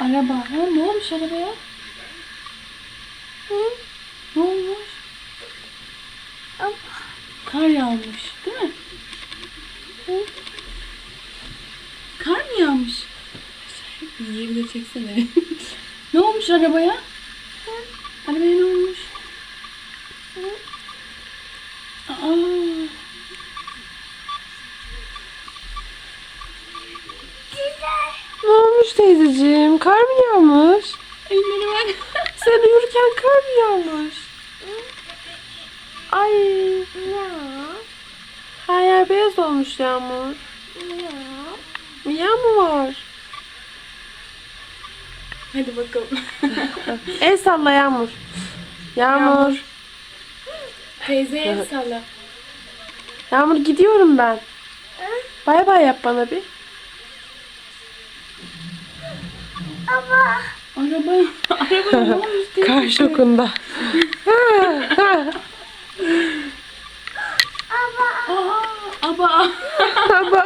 Araba. Ha, ne olmuş arabaya? Hı? Ne olmuş? Kar yağmış. Değil mi? Hı? Kar mı yağmış? Yiye bir de çeksene. ne olmuş arabaya? Arabaya ne olmuş? Aa. Ne olmuş teyzeciğim? Kar mı yağmış? Elleri bak. Sen uyurken kar mı yağmış? Ay. Her yer beyaz olmuş Yağmur. Yağ mı var? Hadi bakalım. El salla Yağmur. Yağmur. Yağmur. Teyzeye el salla. Yağmur gidiyorum ben. Bay bay yap bana bir. Baba. Araba, araba ne olmuş diye. Kar şokunda. Aba. Aba. Aba.